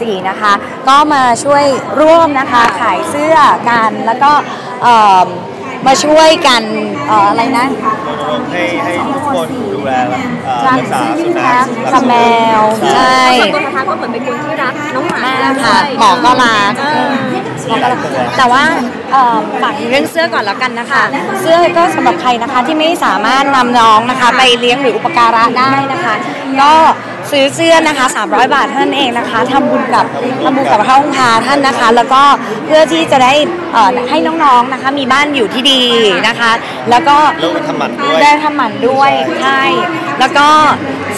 สี่นะคะ ก็มาช่วยร่วมนะคะขายเสื้อกันแล้วก็เอ่อมาช่วยกันเอ่ออะไรนะให้ให้ทุกคนดูแลเอ่อรัรักษาสุนัขกับแมวใช่ส่วนตัวนะคะก็เหมือนเป็นคนที่รักน้องหมามากค่ะหมอก็รักเออหมอก็รักแต่ว่าเอ่อฝากถึงเรื่องเสื้อก่อนแล้วกันนะคะ เสื้อก็สำหรับใครนะคะที่ไม่สามารถนำน้องนะคะ ไปเลี้ยงหรืออุปการะได้นะคะ ก็ซื้อเสื้อนะคะ 300 บาทเท่านั้นเองนะคะทำบุญกับทำบุญกับพระองค์พาท่านนะคะ แล้วก็เพื่อที่จะได้เอ่อให้น้องๆนะคะ มีบ้านอยู่ที่ดีนะคะ แล้วก็แล้วก็ทำหมันด้วยได้ทำหมันด้วยใช่แล้วก็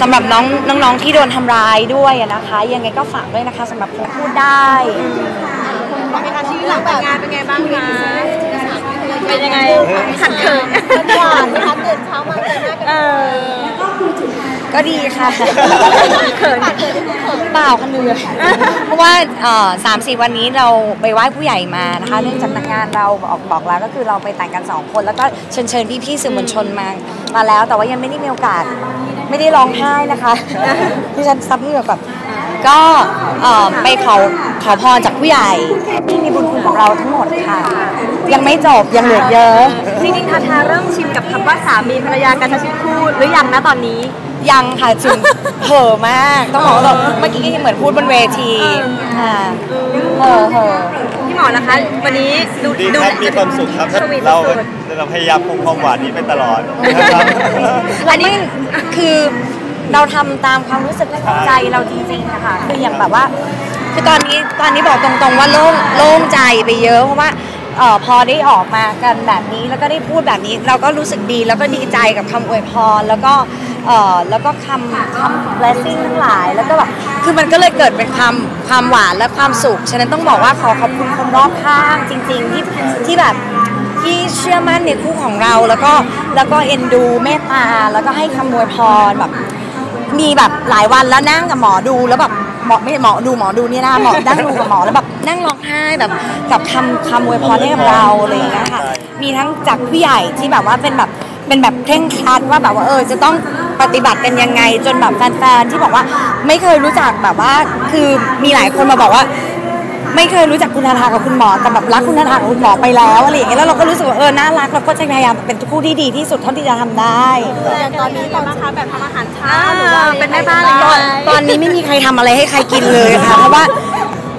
สำหรับน้องน้องๆที่โดนทำร้ายด้วยอะนะคะ ยังไงก็ฝากด้วยนะคะสำหรับคนพูดได้ เป็นอาชีพหลังแต่งงานเป็นไงบ้างคะเป็นยังไงขัดเขินหวานนะคะตื่นเช้ามาเจอหน้ากันเออก็ดีค่ะเขินเปล่าค่ะเหนื่อยเพราะว่าสามสี่วันนี้เราไปไหว้ผู้ใหญ่มานะคะเนื่องจากงานเราบอกบอกแล้วก็คือเราไปแต่งกันสองคน แล้วก็เชิญเชิญพี่ๆสื่อมวลชนมามาแล้ว แต่ว่ายังไม่ได้มีโอกาสไม่ได้ร้องไห้นะคะที่ฉันซับเหงื่อแบบ ก็เอ่อไปขอขอพรจากผู้ใหญ่ที่มีบุญคุณกับเราทั้งหมดค่ะ ยังไม่จบยังเหลือเยอะจริงๆทาทาเริ่มชินกับคำว่าสามีภรรยาการใช้ชีวิตคู่หรือยังนะตอนนี้ยังค่ะจุนเห่อะมาก ต้องบอกว่าแบบเมื่อกี้ก็ยังเหมือนพูดบนเวทีค่ะเห่อะเห่อะพี่หมอนะคะ วันนี้ดูดีดูครับมีความสุขครับสวีทเราสุดเราพยายามคงความหวานนี้ไปตลอดนะครับเราไม่คือ เราทำตามความรู้สึกของใจเราจริงๆนะคะคืออย่างแบบว่า คือตอนนี้ตอนนี้บอกตรงๆว่าโล่งโล่งใจไปเยอะเพราะว่าออพอได้ออกมากันแบบนี้แล้วก็ได้พูดแบบนี้ เราก็รู้สึกดีแล้วก็ดีใจกับคำอวยพรแล้วก็เออแล้วก็คำคำ blessing ทั้งหลายแล้วก็แบบคือมันก็เลยเกิดเป็นความความหวานและความสุข ฉะนั้นต้องบอกว่าขอขอบคุณคนรอบข้างจริง ๆ ที่ที่แบบที่เชื่อมั่นในคู่ของเราแล้วก็แล้วก็เอ็นดูเมตตาแล้วก็ให้คำอวยพรแบบ มีแบบหลายวันแล้วนั่งกับหมอดูแล้วแบบหมอไม่หมอดูหมอดูเนี่ยนะหมอนั่งดูกับหมอแล้วแบบนั่งร้องไห้แบบกับคำคำอวยพรให้กับเราอะไรอย่างเงี้ยค่ะมีทั้งจากผู้ใหญ่ที่แบบว่าเป็นแบบเป็นแบบเคร่งครัดว่าแบบว่าเออจะต้องปฏิบัติกันยังไง จนแบบแฟนๆที่บอกว่าไม่เคยรู้จักแบบว่าคือมีหลายคนมาบอกว่า ไม่เคยรู้จักคุณนาทากับคุณหมอแต่แบบรักคุณนาทากับคุณหมอไปแล้วอะไรอย่างเงี้ยแล้วเราก็รู้สึกว่าเออน่ารักเราก็จะพยายามเป็นคู่ที่ดีที่สุดเท่าที่จะทำได้อย่างตอนนี้เรานะคะแบบทำอาหารเช้าหรือว่าเป็นแม่บ้านอะไรอย่างตอนเงี้ยตอนนี้ไม่มีใครทำอะไรให้ใครกินเลยค่ะ เพราะว่า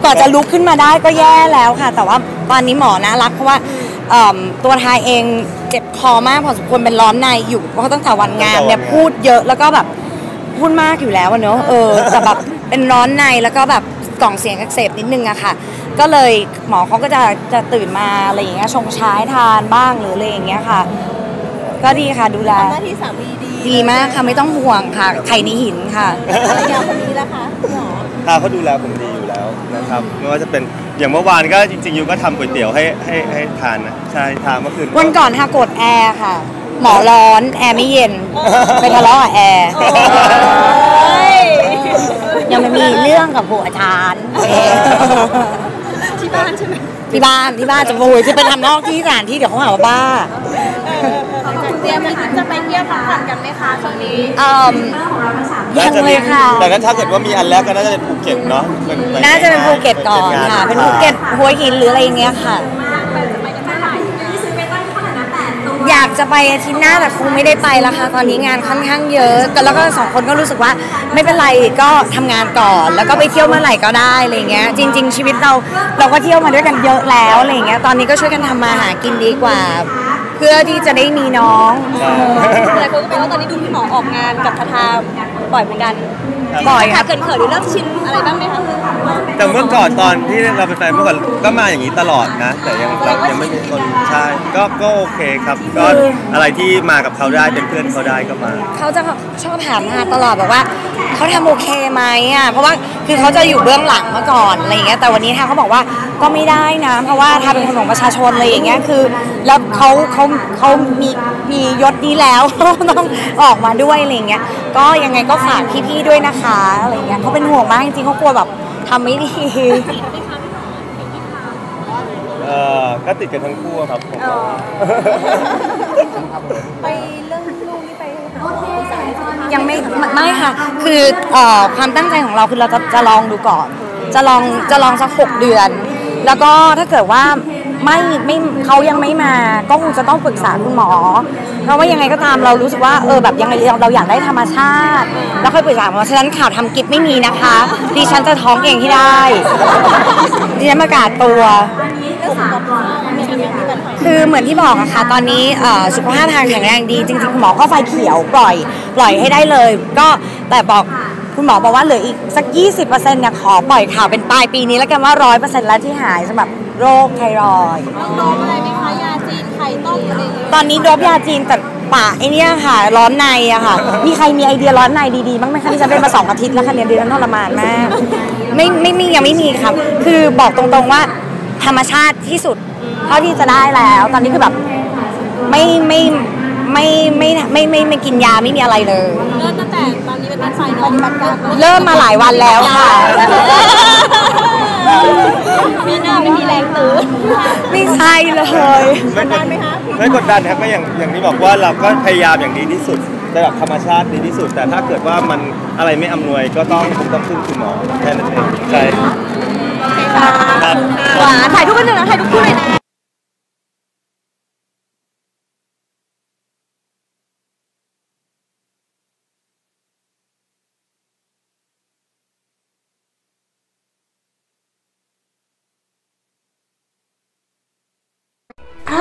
ก่อนจะลุกขึ้นมาได้ก็แย่แล้วค่ะ แต่ว่าตอนนี้หมอนะรักเพราะว่าเอิ่มตัวทายเองเจ็บคอมากพอสมควรเป็นร้อนในอยู่เพราะตั้งแต่วันงานเนี่ยพูดเยอะแล้วก็แบบพูดมากอยู่แล้วอะเนอะเออแต่แบบเป็นร้อนในแล้วก็แบบ กล่องเสียงอักเสบนิดนึงอะค่ะ ก็เลยหมอเขาก็จะจะตื่นมาอะไรอย่างเงี้ยชงชาให้ทานบ้างหรืออะไรอย่างเงี้ยค่ะ ก็ดีค่ะดูแลหน้าที่สามีดีดีมากค่ะไม่ต้องห่วงค่ะไข่ในหินค่ะ ภรรยาคนนี้ละคะหมอตาเขาดูแลผมดีอยู่แล้วนะครับไม่ว่าจะเป็นอย่างเมื่อวานก็จริงๆยูก็ทำก๋วยเตี๋ยวให้ให้ให้ทานนะใช่ทานเมื่อคืนวันก่อนทากดแอร์ค่ะ หมอร้อนแอร์ไม่เย็นไปทะเลาะกับแอร์ยั งไม่มีเรื่องกับผัวชานที่บ้านใช่ไหมที่บ้านที่บ้านจะโวยจะไปทำนอกที่สถานที่เดี๋ยวเขาหาว่าบ้าเตรียมจะไปเที่ยวพักผ่อนกันไหมคะช่วงนี้เอ่มยังเลยค่ะแต่นั้นถ้าเกิดว่ามีอันแรกก็น่าจะเป็นภูเก็ตเนาะเป็ไปน่าจะเป็นภูเก็ตก่อนค่ะเป็นภูเก็ตหัวหินหรืออะไรอย่างเงี้ยค่ะากจะไปอาทิตย์หน้าแต่คงไม่ได้ไปแล้วค่ะตอนนี้งานค่อนข้างเยอะแล้วก็สองคนก็รู้สึกว่าไม่เป็นไรก็ทำงานก่อน แล้วก็ไปเที่ยวเมื่อไหร่ก็ได้อะไรเงี้ยจริง ๆ ชีวิตเราเราก็เที่ยวมาด้วยกันเยอะแล้วอะไรเงี้ยตอนนี้ก็ช่วยกันทำมาหากินดีกว่า เพื่อที่จะได้มีน้องใช่หลายคนก็บอกว่าตอนนี้ดูพี่หมอออกงานกับทาทาบ่อยเหมือนกัน บ่อยครับเขินเขินๆหรือเริ่มชินอะไรบ้างไหมคะ แต่เมื่อก่อนตอนที่เราเป็นแฟนเมื่อก่อนก็มาอย่างนี้ตลอดนะ แต่ยังเรายังไม่มีคนใช่ก็ก็โอเคครับ ก็อะไรที่มากับเขาได้เป็นเพื่อนเขาได้ก็มา เขาจะชอบถามมาตลอดแบบว่า เขาทำโอเคไหมอะเพราะว่าคือเขาจะอยู่เบื้องหลังมาก่อนอะไรอย่างเงี้ยแต่วันนี้ทางเขาบอกว่าก็ไม่ได้นะเพราะว่าทางเป็นคนของประชาชนอะไรอย่างเงี้ยคือ แล้วเขาเขาเขามีมียศนี้แล้วต้องออกมาด้วยอะไรอย่างเงี้ยก็ยังไงก็ฝากพี่ๆด้วยนะคะอะไรอย่างเงี้ยเขาเป็นห่วงมากจริงๆเขากลัวแบบทำไม่ดี เออก็ติดกันทั้งคู่อะครับผมว่าไปเรื่องลูกนี่ไปหาหมอปรึกษาสุขภาพยังไม่ไม่ไม่ค่ะ คือเอ่อความตั้งใจของเราคือเราจะจะลองดูก่อน จะลองจะลองสักหกเดือน แล้วก็ถ้าเกิดว่า ไม่ไม่เขายังไม่มาก็คงจะต้องปรึกษาคุณหมอ เพราะว่ายังไงก็ตามเรารู้สึกว่าเออแบบยังไงเราอยากได้ธรรมชาติ แล้วค่อยปรึกษาหมอฉะนั้นข่าวทำกิฟไม่มีนะคะดิฉันจะท้องเองที่ได้ดิฉันประกาศตัวคือเหมือนที่บอกอะค่ะตอนนี้สุขภาพทางแข็งแรงดี จริงๆคุณหมอก็ไฟเขียวปล่อย ปล่อยให้ได้เลย ก็แต่บอกคุณหมอบอกว่าเหลืออีกสัก 20%เนี่ยขอปล่อยข่าวเป็นปลายปีนี้แล้วกันว่า 100%แล้วที่หายสำหรับ โรคไทรอยด์ต้องโดนอะไรไหมคะยาจีนไข่ต้มอะไรอย่างเงี้ยตอนนี้โดบยาจีนแต่ป่าไอเนี้ยค่ะ ร้อนในอะค่ะ มีใครมีไอเดียร้อนในดีๆบ้างไหมคะที่ฉันเป็นมาสองอาทิตย์แล้วค่ะเนี่ยดิฉันทรมานมากไม่ไม่มียังไม่มีครับ คือบอกตรงๆว่า ธรรมชาติที่สุดเท่าที่จะได้แล้ว ตอนนี้คือแบบไม่ไม่ไม่ไม่ไม่ไม่ไม่กินยาไม่มีอะไรเลย เริ่มตั้งแต่ตอนนี้เป็นต้นไปเนาะปฏิบัติการเริ่มมาหลายวันแล้วค่ะ มีหน้าไม่มีแรงตื่นไม่ใช่เลย ไม่กดไม่กดดันครับก็อย่างอย่างที่บอกว่าเราก็พยายามอย่างดีที่สุดจะแบบธรรมชาติดีที่สุด แต่ถ้าเกิดว่ามันอะไรไม่อำนวยก็ต้องต้องพึ่งคุณหมอแค่นั้นเองใช่ครับหวานถ่ายรูปกันหนึ่งนะถ่ายรูปคู่เลยนะ เพราะ